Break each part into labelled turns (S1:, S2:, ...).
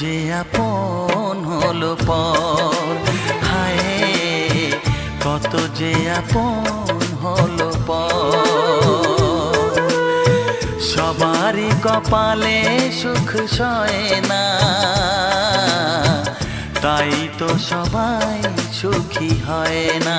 S1: যে আপন হলো পর। হায়, কত যে আপন হলো পর। সবারই কপালে সুখ সয় না। তাই তো সবাই সুখী হয় না।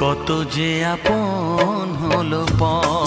S1: কত যে আপন হলো পর